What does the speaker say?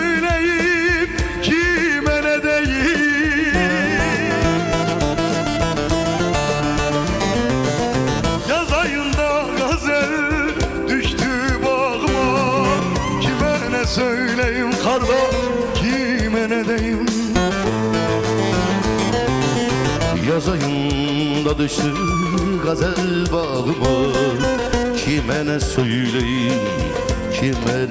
söyleyip kime ne deyip Yaz ayında gazel düştü bağıma. Kime ne söyleyim kardeş kime ne deyim Yaz ayında düştü gazel bağıma. Kime ne söyleyim kime